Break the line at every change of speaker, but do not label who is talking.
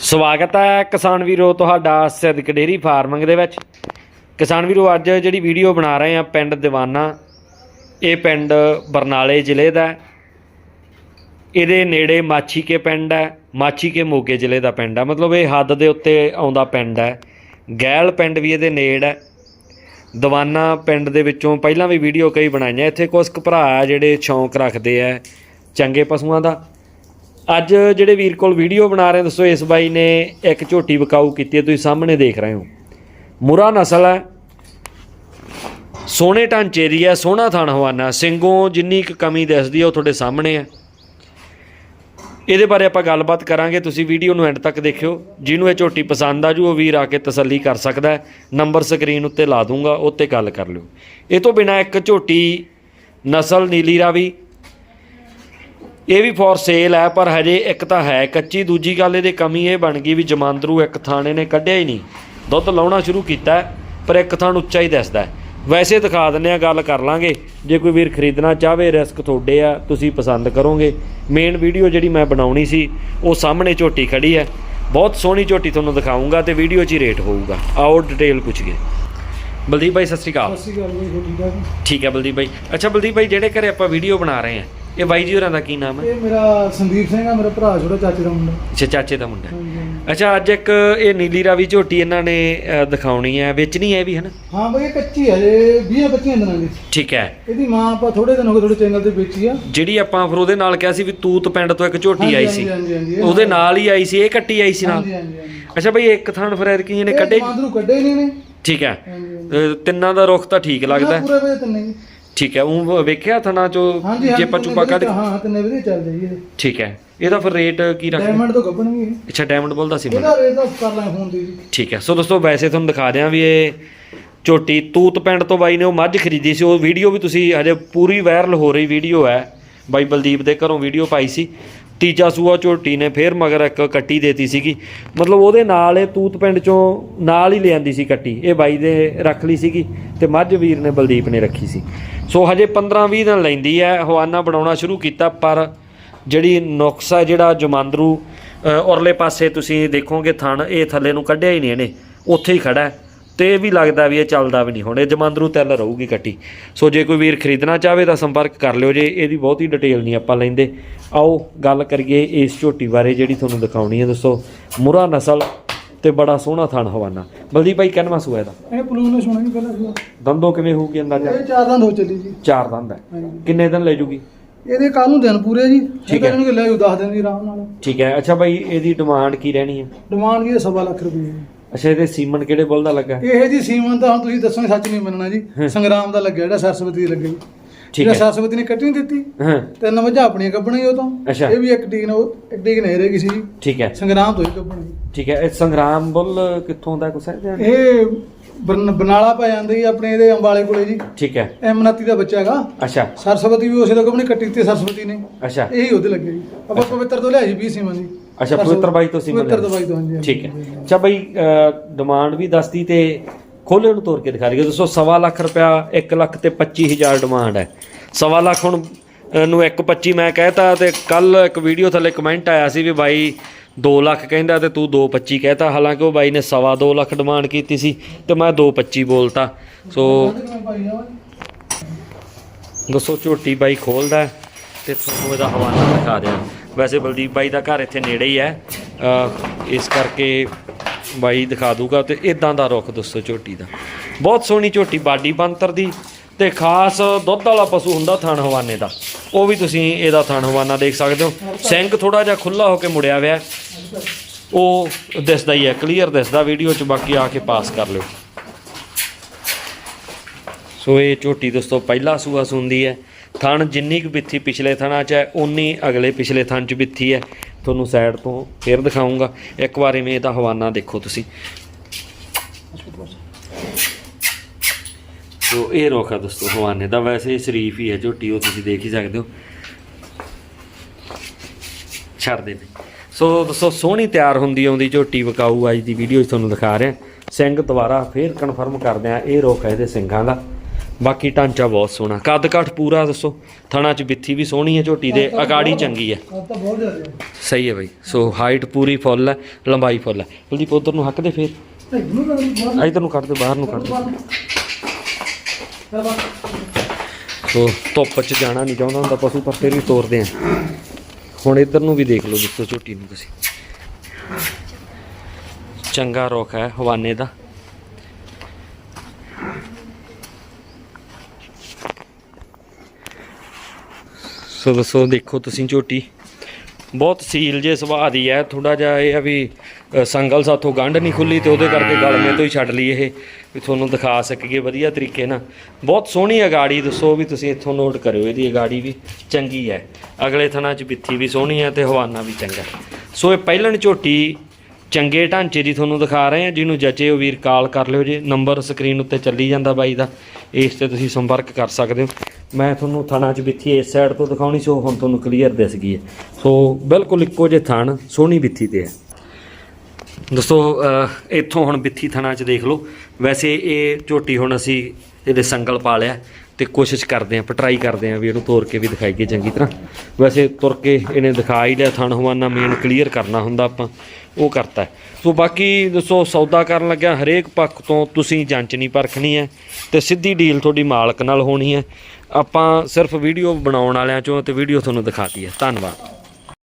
ਸਵਾਗਤ ਹੈ ਕਿਸਾਨ ਵੀਰੋ ਤੁਹਾਡਾ ਸਿੱਧਕ ਡੇਰੀ ਫਾਰਮਿੰਗ ਦੇ ਵਿੱਚ। ਕਿਸਾਨ ਵੀਰੋ, ਅੱਜ ਜਿਹੜੀ ਵੀਡੀਓ ਬਣਾ ਰਹੇ ਆ ਪਿੰਡ ਦੀਵਾਨਾ, ਇਹ ਪਿੰਡ ਬਰਨਾਲੇ ਜ਼ਿਲ੍ਹੇ ਦਾ ਇਹਦੇ ਨੇੜੇ ਮਾਛੀਕੇ ਪਿੰਡ ਹੈ, ਮਾਛੀਕੇ ਮੋਗੇ ਜ਼ਿਲ੍ਹੇ ਦਾ ਪਿੰਡ ਹੈ। ਮਤਲਬ ਇਹ ਹੱਦ ਦੇ ਉੱਤੇ ਆਉਂਦਾ ਪਿੰਡ ਹੈ। ਗੈਲ ਪਿੰਡ ਵੀ ਇਹਦੇ ਨੇੜ ਹੈ। ਦੀਵਾਨਾ ਪਿੰਡ ਦੇ ਵਿੱਚੋਂ ਪਹਿਲਾਂ ਵੀ ਵੀਡੀਓ ਕਈ ਬਣਾਈਆਂ। ਇੱਥੇ ਕੁਝ ਕੁ ਭਰਾ ਜਿਹੜੇ ਸ਼ੌਂਕ ਰੱਖਦੇ ਆ ਚੰਗੇ ਪਸ਼ੂਆਂ ਦਾ। ਅੱਜ ਜਿਹੜੇ ਵੀਰ ਕੋਲ ਵੀਡੀਓ ਬਣਾ ਰਹੇ ਦੱਸੋ, ਇਸ ਬਾਈ ਨੇ ਇੱਕ ਝੋਟੀ ਵਿਕਾਊ ਕੀਤੀ ਹੈ, ਤੁਸੀਂ ਸਾਹਮਣੇ ਦੇਖ ਰਹੇ ਹੋ। ਮੁਰਾ ਨਸਲ ਹੈ। ਸੋਹਣੇ ਢਾਂਚੇ ਦੀ ਹੈ, ਸੋਹਣਾ ਥਾਣ ਹਵਾਨਾ। ਸਿੰਘੋਂ ਜਿੰਨੀ ਕੁ ਕਮੀ ਦਿਸਦੀ ਹੈ, ਉਹ ਤੁਹਾਡੇ ਸਾਹਮਣੇ ਹੈ। ਇਹਦੇ ਬਾਰੇ ਆਪਾਂ ਗੱਲਬਾਤ ਕਰਾਂਗੇ। ਤੁਸੀਂ ਵੀਡੀਓ ਨੂੰ ਐਂਡ ਤੱਕ ਦੇਖਿਓ। ਜਿਹਨੂੰ ਇਹ ਝੋਟੀ ਪਸੰਦ ਆ ਜੂ, ਉਹ ਵੀਰ ਆ ਕੇ ਤਸੱਲੀ ਕਰ ਸਕਦਾ ਹੈ। ਨੰਬਰ ਸਕਰੀਨ ਉੱਤੇ ਲਾ ਦੂੰਗਾ ਉੱਤੇ ਗੱਲ ਕਰ ਲਿਓ। ਇਹ ਤੋਂ ਬਿਨਾ ਇੱਕ ਝੋਟੀ ਨਸਲ ਨੀਲੀ ਰਾਵੀ ਇਹ ਵੀ ਫੋਰ ਸੇਲ ਹੈ ਪਰ ਹਜੇ ਇੱਕ ਤਾਂ ਹੈ ਕੱਚੀ ਦੂਜੀ ਗੱਲ ਇਹਦੇ ਕਮੀ ਇਹ ਬਣ ਗਈ ਵੀ ਜਮਾਂਦਰੂ ਇੱਕ ਥਾਣੇ ਨੇ ਕੱਢਿਆ ਹੀ ਨਹੀਂ। ਦੁੱਧ ਲਾਉਣਾ ਸ਼ੁਰੂ ਕੀਤਾ ਪਰ ਇੱਕ ਥਾਣ ਉੱਚਾ ਹੀ ਦਿਸਦਾ। ਵੈਸੇ ਦਿਖਾ ਦਿੰਨੇ ਆ ਗੱਲ ਕਰ ਲਾਂਗੇ। ਜੇ ਕੋਈ ਵੀਰ ਖਰੀਦਣਾ ਚਾਹਵੇ ਰਿਸਕ ਤੁਹਾਡੇ ਆ ਤੁਸੀਂ ਪਸੰਦ ਕਰੋਗੇ। ਮੇਨ ਵੀਡੀਓ ਜਿਹੜੀ ਮੈਂ ਬਣਾਉਣੀ ਸੀ ਉਹ ਸਾਹਮਣੇ ਝੋਟੀ ਖੜੀ ਹੈ। ਬਹੁਤ ਸੋਹਣੀ ਝੋਟੀ ਤੁਹਾਨੂੰ ਦਿਖਾਉਂਗਾ ਤੇ ਵੀਡੀਓ 'ਚ ਹੀ ਰੇਟ ਹੋਊਗਾ। ਆਓ ਡਿਟੇਲ ਪੁੱਛ ਗਏ ਬਲਦੀਪ ਭਾਈ ਸਤਿ ਸ਼੍ਰੀ ਅਕਾਲ।
ਸਤਿ ਸ਼੍ਰੀ ਅਕਾਲ ਠੀਕ
ਹੈ ਬਲਦੀਪ ਭਾਈ। ਅੱਛਾ ਬਲਦੀਪ ਭਾਈ ਜਿਹੜੇ ਘਰੇ ਆਪਾਂ ਵੀਡੀਓ ਬਣਾ ਰਹੇ ਆ ਇਹ ਬਾਈ ਜੀ ਹੋਰਾਂ ਦਾ ਕੀ ਨਾਮ ਹੈ?
ਇਹ ਮੇਰਾ ਸੰਦੀਪ ਸਿੰਘ ਆ ਮੇਰਾ ਭਰਾ ਛੋਟਾ ਚਾਚੇ ਦਾ ਮੁੰਡਾ।
ਅੱਛਾ ਚਾਚੇ ਦਾ ਮੁੰਡਾ।
ਹਾਂਜੀ, ਹਾਂਜੀ।
ਅੱਛਾ ਅੱਜ ਇੱਕ ਇਹ ਨੀਲੀ ਰਾਵੀ ਝੋਟੀ ਇਹਨਾਂ ਨੇ ਅ, ਦਿਖਾਉਣੀ ਹੈ। ਵੇਚਣੀ ਹੈ ਇਹ ਵੀ ਹੈ ਨਾ
ਹਾਂ ਬਈ ਇਹ ਕੱਚੀ ਹੈ ਜੇ 20 25 ਦਿਨਾਂ ਦੀ।
ਠੀਕ ਹੈ।
ਇਹਦੀ ਮਾਂ ਆਪਾਂ ਥੋੜੇ ਦਿਨ ਹੋ ਗਏ ਥੋੜੇ ਚੈਨਲ ਤੇ ਵੇਚੀ ਆ।
ਜਿਹੜੀ ਆਪਾਂ ਫਿਰ ਉਹਦੇ ਨਾਲ ਕਿਹਾ ਸੀ ਵੀ ਤੂਤ ਪਿੰਡ ਤੋਂ ਇੱਕ ਝੋਟੀ
ਹਾਂਜੀ,
ਆਈ ਸੀ।
ਹਾਂਜੀ, ਹਾਂਜੀ, ਇਹ
ਉਹਦੇ ਨਾਲ ਹੀ ਆਈ ਸੀ ਇਹ ਕੱਟੀ ਆਈ ਸੀ ਨਾਲ।
ਹਾਂਜੀ ਹਾਂਜੀ ਹਾਂਜੀ।
ਅੱਛਾ ਬਈ ਇੱਕ ਥਾਣ ਫਿਰ ਇਹਨੇ
ਇਹ
ਕੱਢੇ?
ਮਾਂਦਰੂ ਕੱਢੇ ਨਹੀਂ ਨੇ
ਠੀਕ ਹੈ।
ਹਾਂਜੀ ਹਾਂਜੀ।
ਅ, ਤਿੰਨਾਂ ਦਾ ਰੁਖ ਤਾਂ ਠੀਕ ਲੱਗਦਾ। ਹੈ।
ਪੂਰੇ ਵੇ ਤਿੰਨੇ ਜੀ।
ਠੀਕ ਹੈ ਉਹ ਵੇਖਿਆ ਥਣਾ ਚੋ
ਹਾਂਜੀ
ਜੇ
ਤਿੰਨੇ
ਚੁੱਪਾ ਕੱਢ
ਹਾਂ ਹਾਂ ਤਿੰਨੇ ਵਧੀਆ ਚੱਲ ਜਾਈਏ।
ਠੀਕ ਹੈ ਇਹਦਾ ਫਿਰ ਰੇਟ ਕੀ ਰੱਖਦੇ?
ਡਾਇਮੰਡ ਤੋਂ ਗੱਪਣਗੇ ਇਹ।
ਅੱਛਾ ਡਾਇਮੰਡ ਬੋਲਦਾ ਸੀ
ਇਹਦਾ ਰੇਟ ਤਾਂ ਕਰ ਲਾਂ ਫੋਨ ਤੇ ਜੀ
ਠੀਕ ਹੈ ਸੋ ਦੋਸਤੋ ਵੈਸੇ ਤੁਹਾਨੂੰ ਦਿਖਾ ਦਿਆਂ ਵੀ ਇਹ ਝੋਟੀ ਤੂਤ ਪਿੰਡ ਤੋਂ ਬਾਈ ਨੇ ਉਹ ਮੱਝ ਖਰੀਦੀ ਸੀ। ਉਹ ਵੀਡੀਓ ਵੀ ਤੁਸੀਂ ਹਜੇ ਪੂਰੀ ਵਾਇਰਲ ਹੋ ਰਹੀ ਵੀਡੀਓ ਹੈ। ਬਾਈ ਬਲਦੀਪ ਦੇ ਘਰੋਂ ਵੀਡੀਓ ਪਾਈ ਸੀ। ਤੀਜਾ ਸੂਆ ਝੋਟੀ ਨੇ ਫੇਰ ਮਗਰ ਇੱਕ ਕੱਟੀ ਦੇਤੀ ਸੀਗੀ। ਮਤਲਬ ਉਹਦੇ ਨਾਲ ਇਹ ਤੂਤ ਪਿੰਡ ਚੋਂ ਨਾਲ ਹੀ ਲਿਆਂਦੀ ਸੀ ਕੱਟੀ। ਇਹ ਬਾਈ ਦੇ ਰੱਖ ਲਈ ਸੀਗੀ ਤੇ ਮੱਝ ਵੀਰ ਨੇ ਬਲਦੀਪ ਨੇ ਰੱਖੀ ਸੀ। ਸੋ ਹਜੇ 15 20 ਦਿਨ ਲੈਂਦੀ ਹੈ, ਹਵਾਨਾ ਬਣਾਉਣਾ ਸ਼ੁਰੂ ਕੀਤਾ, ਪਰ ਜਿਹੜੀ ਨੁਕਸ ਹੈ ਜਿਹੜਾ ਜਮਾਂਦਰੂ ਔਰਲੇ ਪਾਸੇ ਤੁਸੀਂ ਦੇਖੋਗੇ ਥਣ, ਇਹ ਥੱਲੇ ਨੂੰ ਕੱਢਿਆ ਹੀ ਨਹੀਂ ਇਹਨੇ। ਉੱਥੇ ਹੀ ਖੜਾ ਹੈ। ਤੇ ਇਹ ਵੀ ਲੱਗਦਾ ਵੀ ਇਹ ਚੱਲਦਾ ਵੀ ਨਹੀਂ। ਹੁਣ ਇਹ ਜਮਾਂਦਰੂ ਤਿਲ ਰਹੂਗੀ ਕੱਟੀ ਸੋ ਜੇ ਕੋਈ ਵੀਰ ਖਰੀਦਣਾ ਚਾਹਵੇ ਤਾਂ ਸੰਪਰਕ ਕਰ ਲਿਓ ਜੇ ਇਹਦੀ ਬਹੁਤੀ ਡਿਟੇਲ ਨਹੀਂ ਆਪਾਂ ਲੈਂਦੇ। ਆਓ ਗੱਲ ਕਰੀਏ ਇਸ ਝੋਟੀ ਬਾਰੇ ਜਿਹੜੀ ਤੁਹਾਨੂੰ ਦਿਖਾਉਣੀ ਹੈ। ਦੋਸਤੋ ਮੁਰਾ ਨਸਲ ਤੇ ਬੜਾ ਸੋਹਣਾ ਥਣ ਹਵਾਨਾ। ਬਲਦੀਪ ਭਾਈ ਕਿੰਨਵਾਂ ਸੂਆ ਇਹਦਾ?
ਇਹ ਪਲੂਨ ਨੇ ਸੁਣਾ ਪਹਿਲਾਂ ਸੁਣਾ
ਦੰਦੋਂ ਕਿਵੇਂ ਹੋਊਗੀ ਅੰਦਾਜ਼ਾ?
ਇਹ ਚਾਰ ਦੰਦ ਹੋ ਚੱਲੀ ਜੀ।
ਚਾਰ ਦੰਦ ਹੈ। ਕਿੰਨੇ ਦਿਨ ਲੈ ਜੂਗੀ?
ਇਹਦੇ ਕੱਲ ਨੂੰ ਦਿਨ ਪੂਰੇ ਜੀ।
ਠੀਕ ਹੈ।
ਇਹਨੂੰ ਲੈ ਜਾਓ 10 ਦਿਨ ਦੀ ਆਰਾਮ ਨਾਲ।
ਠੀਕ ਹੈ। ਅੱਛਾ ਭਾਈ ਇਹਦੀ ਡਿਮਾਂਡ ਕੀ ਰਹਿਣੀ ਹੈ?
ਡਿਮਾਂਡ ਕੀ ਹੈ? ਸਵਾ ਲੱਖ ਰੁਪਏ।
ਅੱਛਾ ਇਹਦੇ ਸੀਮਨ ਕਿਹੜੇ ਬੁੱਲ ਦਾ ਲੱਗਾ?
ਇਹ ਜੀ ਸੀਮਨ ਤਾਂ ਹੁਣ ਤੁਸੀਂ ਦੱਸੋਗੇ ਸੱਚ ਨਹੀਂ ਮੰਨਣਾ ਜੀ। ਸੰਗਰਾਮ ਦਾ ਲੱਗਿਆ ਜਿਹੜਾ ਸਰਸਵਤੀ ਦੀ ਲੱਗੀ।
ਠੀਕ
ਜਿਹੜਾ
ਹੈ।
ਸਰਸਵਤੀ ਨੇ ਕੱਟੀ ਨਹੀਂ ਦਿੱਤੀ
ਹਾਂ।
ਤਿੰਨ ਵਜਾ ਆਪਣੀਆਂ ਕੱਢਣੀ ਉਹ ਤੋਂ। ਇਹ ਵੀ ਇੱਕ ਟੀਕ ਨੇ ਉਹ ਇੱਕ ਟੀਕ ਨੇ ਰਹਿ ਗਈ ਸੀ ਜੀ।
ਠੀਕ ਹੈ।
ਸੰਗਰਾਮ ਤੋਂ ਹੀ ਕੱਢਣੀ
ਠੀਕ ਹੈ ਇਹ ਸੰਗਰਾਮ ਬੁੱਲ ਕਿੱਥੋਂ ਦਾ ਧਿਆਨ?
ਇਹ ਬਰਨਾਲਾ ਪੈ ਜਾਂਦੀ ਜੀ ਆਪਣੇ ਇਹਦੇ ਅੰਬਾਲੇ ਕੋਲੇ ਜੀ।
ਠੀਕ ਹੈ।
ਐਮਨਤੀ ਦਾ ਬੱਚਾ ਹੈਗਾ।
ਅੱਛਾ।
ਸਰਸਵਤੀ ਵੀ ਉਸੇ ਤੋਂ ਕੱਢਣੀ ਕੱਟੀ ਤੇ ਸਰਸਵਤੀ ਨੇ।
ਅੱਛਾ।
ਇਹੀ ਉਹਦੇ ਲੱਗੇ ਜੀ। ਆਪਾਂ ਪਵਿੱਤਰ ਤੋਂ ਲਿਆਈ ਜੀ 20 ਸੀਮਨ ਜੀ
ਅੱਛਾ ਪਵਿੱਤਰ ਬਾਈ ਤੋਂ ਸੀਮਨ
ਪਵਿੱਤਰ ਤੋਂ ਬਾਈ ਤੋਂ ਹਾਂਜੀ ਹਾਂਜੀ।
ਠੀਕ ਹੈ। ਅੱਛਾ ਬਾਈ ਡਿਮਾਂਡ ਵੀ ਦੱਸਦੀ ਤੇ ਖੋਲੇ ਨੂੰ ਤੋੜ ਕੇ ਦਿਖਾ ਰਹੀ ਦੋਸਤੋ ਸਵਾ ਲੱਖ ਰੁਪਿਆ 1 ਲੱਖ ਤੇ 25000 ਡਿਮਾਂਡ ਹੈ। ਸਵਾ ਲੱਖ ਹੁਣ ਅ, ਨੂੰ 1.25 ਮੈਂ ਕਹਿਤਾ ਤੇ ਕੱਲ ਇੱਕ ਵੀਡੀਓ ਥੱਲੇ ਕਮੈਂਟ ਆਇਆ ਸੀ ਵੀ ਬਾਈ 2 ਲੱਖ ਕਹਿੰਦਾ ਤੇ ਤੂੰ 2.25 ਕਹਿਤਾ। ਹਾਲਾਂਕਿ ਉਹ ਬਾਈ ਨੇ ਸਵਾ 2 ਲੱਖ ਡਿਮਾਂਡ ਕੀਤੀ ਸੀ ਤੇ ਮੈਂ 2.25 ਬੋਲਤਾ। ਸੋ ਦੱਸੋ ਝੋਟੀ ਬਾਈ ਖੋਲਦਾ ਹੈ ਤੇ ਤੁਹਾਨੂੰ ਇਹਦਾ ਹਵਾਲਾ ਦਿਖਾ ਦਿਆਂ। ਵੈਸੇ ਬਲਦੀਪ ਬਾਈ ਦਾ ਘਰ ਇੱਥੇ ਨੇੜੇ ਹੀ ਹੈ। ਇਸ ਕਰਕੇ ਬਾਈ ਦਿਖਾ ਦੂਗਾ ਤੇ ਇਦਾਂ ਦਾ ਰੁੱਖ ਦੱਸੋ ਝੋਟੀ ਦਾ। ਬਹੁਤ ਸੋਹਣੀ ਝੋਟੀ, ਬਾਡੀ ਬੰਤਰ ਦੀ ਤੇ ਖਾਸ ਦੁੱਧ ਵਾਲਾ ਪਸ਼ੂ ਹੁੰਦਾ ਥਣ ਹਵਾਨੇ ਦਾ। ਉਹ ਵੀ ਤੁਸੀਂ ਇਹਦਾ ਥਣ ਹਵਾਨਾ ਦੇਖ ਸਕਦੇ ਹੋ। ਸਿੰਗ ਥੋੜਾ ਜਿਹਾ ਖੁੱਲਾ ਹੋ ਕੇ ਮੁੜਿਆ ਹੋਇਆ। ਉਹ ਦਿਸਦਾ ਹੀ ਹੈ, ਕਲੀਅਰ ਦਿਸਦਾ ਵੀਡੀਓ 'ਚ, ਬਾਕੀ ਆ ਕੇ ਪਾਸ ਕਰ ਲਿਓ। ਸੋ ਇਹ ਝੋਟੀ ਦੋਸਤੋ, ਪਹਿਲਾ ਸੂਆ ਸੁੰਦੀ ਹੈ। ਥਣ ਜਿੰਨੀ ਕੁ ਬਿੱਥੀ ਪਿਛਲੇ ਥਣਾ 'ਚ ਹੈ ਉਨੀ ਅਗਲੇ ਪਿਛਲੇ ਥਣ 'ਚ ਬਿੱਥੀ ਹੈ। ਤੁਹਾਨੂੰ ਸਾਈਡ ਤੋਂ ਫੇਰ ਦਿਖਾਉਂਗਾ। ਇੱਕ ਵਾਰ ਇਵੇਂ ਇਹਦਾ ਹਵਾਨਾ ਦੇਖੋ ਤੁਸੀਂ। ਸੋ ਇਹ ਰੋਖਾ ਦੋਸਤੋ, ਹਵਾਨੇ ਦਾ ਵੈਸੇ ਇਹ ਸ਼ਰੀਫ ਹੀ ਹੈ, ਝੋਟੀ ਉਹ ਤੁਸੀਂ ਦੇਖ ਹੀ ਸਕਦੇ ਹੋ। ਛੱਡਦੇ ਨੇ ਸੋ ਦੋਸਤੋ, ਸੋਹਣੀ ਤਿਆਰ ਹੁੰਦੀ ਆਉਂਦੀ ਝੋਟੀ ਵਿਕਾਊ ਅੱਜ ਦੀ ਵੀਡੀਓ 'ਚ ਤੁਹਾਨੂੰ ਦਿਖਾ ਰਿਹਾ। ਸਿੰਘ ਦੁਬਾਰਾ ਫੇਰ ਕਨਫਰਮ ਕਰਦੇ ਆ ਇਹ ਰੋਕ ਹੈ ਇਹਦੇ ਸਿੰਘਾਂ ਦਾ। ਬਾਕੀ ਢਾਂਚਾ ਬਹੁਤ ਸੋਹਣਾ। ਕੱਦ ਕਾਠ ਪੂਰਾ ਦੱਸੋ। ਥਣਾ ਚ ਬਿੱਥੀ ਵੀ ਸੋਹਣੀ ਹੈ, ਝੋਟੀ ਦੇ ਅਗਾੜੀ ਚੰਗੀ ਹੈ।
ਤਾਂ ਬਹੁਤ ਜ਼ਿਆਦਾ
ਸਹੀ ਹੈ ਬਾਈ। ਸੋ ਹਾਈਟ ਪੂਰੀ ਫੁੱਲ ਹੈ, ਲੰਬਾਈ ਫੁੱਲ ਹੈ। ਕੁਲਦੀਪ, ਉਧਰ ਨੂੰ ਹੱਕ ਦੇ ਫੇਰ?
ਇਹਨੂੰ ਕਰ
ਇਧਰ ਨੂੰ ਕੱਢ ਦੇ, ਬਾਹਰ ਨੂੰ ਕੱਢ ਦੇ। ਸੋ ਧੁੱਪ 'ਚ ਜਾਣਾ ਨਹੀਂ ਚਾਹੁੰਦਾ ਹੁੰਦਾ ਪਸ਼ੂ, ਪਰ ਫਿਰ ਵੀ ਤੋਰਦੇ ਆ ਹੁਣ ਇਧਰ ਨੂੰ ਵੀ ਦੇਖ ਲਓ ਦੋਸਤੋ ਝੋਟੀ ਨੂੰ ਤੁਸੀਂ। ਚੰਗਾ ਰੁੱਖ ਹੈ, ਹਵਾਨੇ ਦਾ। ਸੋ ਦੋਸਤੋ ਦੇਖੋ ਤੁਸੀਂ ਝੋਟੀ। ਬਹੁਤ ਸੀਲ ਜੇ ਸੁਭਾਅ ਦੀ ਹੈ ਥੋੜਾ ਜਿਹਾ ਇਹ ਆ ਵੀ ਅ, ਸੰਗਲ ਸਾਥੋਂ ਗੰਢ ਨਹੀਂ ਖੁੱਲੀ ਤੇ ਉਹਦੇ ਕਰਕੇ ਗਲਮੇ ਤੋਂ ਹੀ ਛੱਡ ਲਈ ਇਹ। ਵੀ ਤੁਹਾਨੂੰ ਦਿਖਾ ਸਕੀਏ ਵਧੀਆ ਤਰੀਕੇ ਨਾਲ। ਬਹੁਤ ਸੋਹਣੀ ਅਗਾੜੀ ਦੱਸੋ ਵੀ ਤੁਸੀਂ ਇੱਥੋਂ ਨੋਟ ਕਰਿਓ ਇਹਦੀ ਅਗਾੜੀ ਵੀ ਚੰਗੀ ਹੈ ਅਗਲੇ ਥਣਾ 'ਚ ਬਿੱਥੀ ਵੀ ਸੋਹਣੀ ਹੈ ਤੇ ਹਵਾਨਾ ਵੀ ਚੰਗਾ। ਸੋ ਇਹ ਪਹਿਲਣ ਝੋਟੀ ਚੰਗੇ ਢਾਂਚੇ ਦੀ ਤੁਹਾਨੂੰ ਦਿਖਾ ਰਹੇ ਹਾਂ, ਜਿਹਨੂੰ ਜਚੇ ਉਹ ਵੀਰ ਕਾਲ ਕਰ ਲਿਓ ਜੇ। ਨੰਬਰ ਸਕਰੀਨ ਉੱਤੇ ਚੱਲੀ ਜਾਂਦਾ ਬਾਈ ਦਾ। ਇਸ ਤੇ ਤੁਸੀਂ ਸੰਪਰਕ ਕਰ ਸਕਦੇ ਹੋ। ਮੈਂ ਤੁਹਾਨੂੰ ਥਣਾ 'ਚ ਬਿੱਥੀ ਇਸ ਸਾਈਡ ਤੋਂ ਦਿਖਾਉਣੀ, ਸੋ ਹੁਣ ਤੁਹਾਨੂੰ ਕਲੀਅਰ ਦਿਸ ਗਈ ਹੈ। ਸੋ ਬਿਲਕੁਲ ਇੱਕੋ ਜਿਹੇ ਥਣ, ਸੋਹਣੀ ਬਿੱਥੀ ਤੇ ਹੈ। ਦੋਸਤੋ ਇੱਥੋਂ ਹੁਣ ਬਿੱਥੀ ਥਣਾ 'ਚ ਦੇਖ ਲਓ। ਵੈਸੇ ਇਹ ਝੋਟੀ ਹੁਣ ਅਸੀਂ ਇਹਦੇ ਸੰਗਲ ਪਾ ਲਿਆ। ਤੇ ਕੋਸ਼ਿਸ਼ ਕਰਦੇ ਆਂ, ਪਟਰਾਈ ਕਰਦੇ ਆਂ ਵੀ ਇਹਨੂੰ ਤੋੜ ਕੇ ਵੀ ਦਿਖਾਈਏ ਚੰਗੀ ਤਰ੍ਹਾਂ। ਵੈਸੇ ਤੁਰ ਕੇ ਇਹਨੇ ਦਿਖਾ ਹੀ ਲਿਆ, ਥਣ ਹਵਾਨਾ ਮੇਨ ਕਲੀਅਰ ਕਰਨਾ ਹੁੰਦਾ ਆਪਾਂ, ਉਹ ਕਰਤਾ ਸੋ ਬਾਕੀ ਦੱਸੋ, ਸੌਦਾ ਕਰਨ ਲੱਗਿਆ ਹਰੇਕ ਪੱਖ ਤੋਂ ਤੁਸੀਂ ਜਾਂਚਣੀ ਪਰਖਣੀ ਹੈ ਤੇ ਸਿੱਧੀ ਡੀਲ ਤੁਹਾਡੀ ਮਾਲਕ ਨਾਲ ਹੋਣੀ ਹੈ। ਆਪਾਂ ਸਿਰਫ ਵੀਡੀਓ ਬਣਾਉਣ ਵਾਲਿਆਂ ਚੋਂ ਤੇ ਵੀਡੀਓ ਤੁਹਾਨੂੰ ਦਿਖਾਤੀ ਹੈ। ਧੰਨਵਾਦ।